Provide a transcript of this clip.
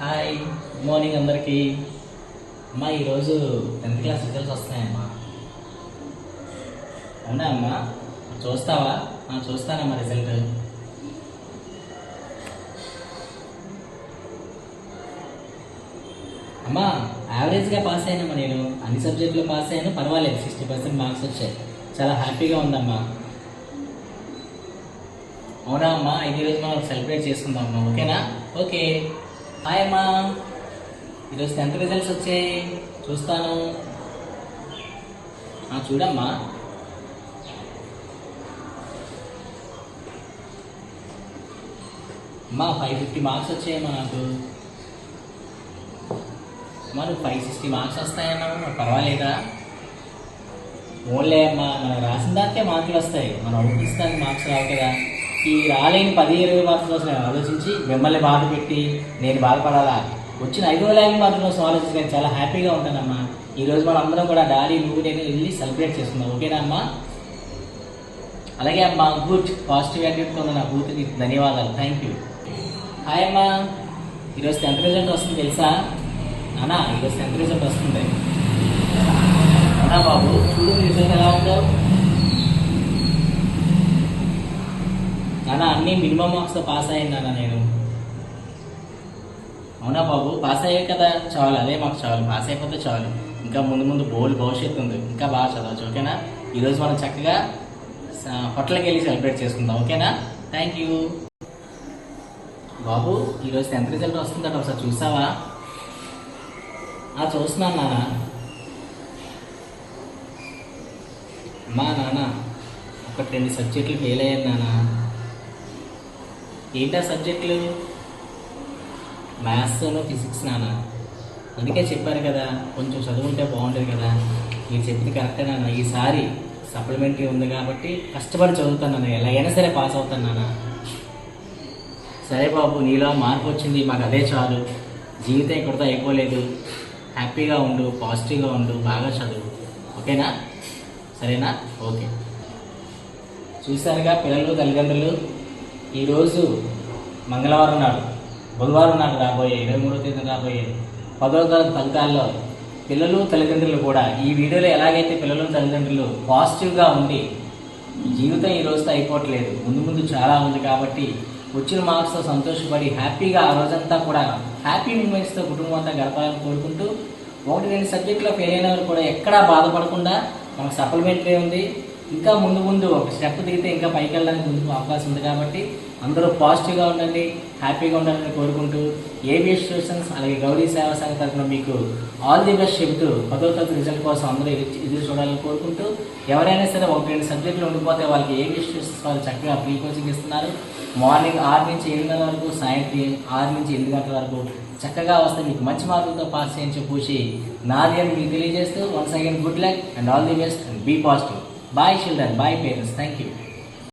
Hi good morning అందరికీ. అమ్మా ఈరోజు టెన్త్ క్లాస్ రిజల్ట్స్ వస్తున్నాయమ్మా అవునా అమ్మా? చూస్తావా? ఆ, చూస్తానమ్మా రిజల్ట్. అమ్మా యావరేజ్గా పాస్ అయ్యానమ్మా నేను? అన్ని సబ్జెక్టులు పాస్ అయ్యాను పర్వాలేదు సిక్స్టీ పర్సెంట్ మార్క్స్ వచ్చాయి. చాలా హ్యాపీగా ఉందమ్మా. అవునా అమ్మా? ఈరోజు మనం సెలబ్రేట్ చేసుకుందాం అమ్మా ఓకేనా? ఓకే. హాయ్ అమ్మా ఈరోజు టెన్త్ రిజల్ట్స్ వచ్చాయి. చూస్తాను. చూడమ్మా. అమ్మా ఫైవ్ ఫిఫ్టీ మార్క్స్ వచ్చాయమ్మా నాకు. అమ్మా నువ్వు ఫైవ్ సిక్స్టీ మార్క్స్ వస్తాయన్నా పర్వాలేదా? ఓన్లే అమ్మా మనం రాసిన దానికే మార్కులు వస్తాయి. మనం అవుపిస్తానికి మార్క్స్ రావు కదా. ఈ రాలేని పది ఇరవై మార్కుల కోసం నేను ఆలోచించి మిమ్మల్ని బాధ పెట్టి నేను బాధపడాలా? వచ్చిన ఐదు వేల యాభై మార్కుల కోసం ఆలోచించి నేను చాలా హ్యాపీగా ఉంటానమ్మా. ఈరోజు రోజు మనం అందరం కూడా డాడీ నువ్వు నేను వెళ్ళి సెలబ్రేట్ చేస్తున్నాం ఓకేనా అమ్మా? అలాగే అమ్మా గుడ్ పాజిటివ్ యాటిట్యూడ్ ఉన్న నా కూతురికి ధన్యవాదాలు. థ్యాంక్ యూ హాయ్ అమ్మా. ఈరోజు టెన్త్ రిజల్ట్ వస్తుంది తెలుసా? అన్నా ఈరోజు టెన్త్ రిజల్ట్ వస్తుంది. అన్నా బాబు చూడు రిజల్ట్ ఎలా ఉందో. నాన్న అన్ని మినిమం మార్క్స్తో పాస్ అయ్యాను నాన్న నేను. అవునా బాబు? పాస్ అయ్యే కదా చాలు అదే మాకు చాలు. పాస్ అయిపోతే చాలు. ఇంకా ముందు ముందు బోల్డ్ భవిష్యత్తు ఉంది. ఇంకా బాగా చదవచ్చు ఓకేనా? ఈరోజు మనం చక్కగా హోటల్కి వెళ్ళి సెలబ్రేట్ చేసుకుందాం ఓకేనా? థ్యాంక్ యూ బాబు ఈరోజు టెన్త్ రిజల్ట్ వస్తుందట ఒకసారి చూసావా? ఆ చూస్తున్నాను నాన్న. మా నాన్న ఒక రెండు సబ్జెక్టులు ఫెయిల్ అయ్యాను నాన్న. ఏంటా సబ్జెక్టులు? మ్యాథ్స్లో ఫిజిక్స్ నాన్న అందుకే చెప్పారు కదా కొంచెం చదువుంటే బాగుంటుంది కదా. మీరు చెప్పింది కరెక్టే నాన్న. ఈసారి సప్లిమెంటరీ ఉంది కాబట్టి కష్టపడి చదువుతాను నాన్న. ఎలాగైనా సరే పాస్ అవుతాను నాన్న. సరే బాబు నీలో మార్పు వచ్చింది. మాకు అదే చాలు. జీవితం ఇక్కడితో అయిపోలేదు హ్యాపీగా ఉండు పాజిటివ్గా ఉండు బాగా చదువు. ఓకేనా? సరేనా? ఓకే. చూశారుగా పిల్లలు తల్లిదండ్రులు? ఈరోజు మంగళవారం నాడు బుధవారం నాడు రాబోయే ఇరవై మూడో తేదీన రాబోయే పదవ తరగతి ఫలితాల్లో పిల్లలు తల్లిదండ్రులు కూడా ఈ వీడియోలో ఎలాగైతే పిల్లలు తల్లిదండ్రులు పాజిటివ్గా ఉండి జీవితం ఈ రోజుతో అయిపోవట్లేదు ముందు ముందు చాలా ఉంది కాబట్టి వచ్చిన మార్క్స్తో సంతోషపడి హ్యాపీగా ఆ రోజంతా కూడా హ్యాపీ మూమెంట్స్తో కుటుంబం అంతా గడపాలని కోరుకుంటూ ఒకటి రెండు సబ్జెక్టులో ఫెయిల్ అయిన వాళ్ళు కూడా ఎక్కడా బాధపడకుండా మనకు సప్లిమెంటరీ ఉంది. ఇంకా ముందు ముందు ఒక స్టెప్ దిగితే ఇంకా పైకి వెళ్ళడానికి ముందుకు అవకాశం ఉంది కాబట్టి అందరూ పాజిటివ్గా ఉండండి హ్యాపీగా ఉండాలని కోరుకుంటూ ఏబిఎస్ ట్యూషన్స్ అలాగే గౌరీ సేవా సంఘ తరఫున మీకు ఆల్ ది బెస్ట్ చెబుతూ పదో తరగతి రిజల్ట్ కోసం అందరూ ఎదురు చూడాలని కోరుకుంటూ ఎవరైనా సరే ఒక రెండు సబ్జెక్టులు ఉండిపోతే వాళ్ళకి ఏబిఎస్ ట్యూషన్స్ వాళ్ళు చక్కగా ప్రీ కోచింగ్ ఇస్తున్నారు. మార్నింగ్ ఆరు నుంచి ఎనిమిది వరకు సాయంత్రం ఆరు నుంచి ఎనిమిది గంటల వరకు చక్కగా వస్తే మీకు మంచి మార్కులతో పాస్ చేయని పూసి నాది అని మీకు తెలియజేస్తూ once again good luck and all the best and be positive Bye children, bye parents. Thank you.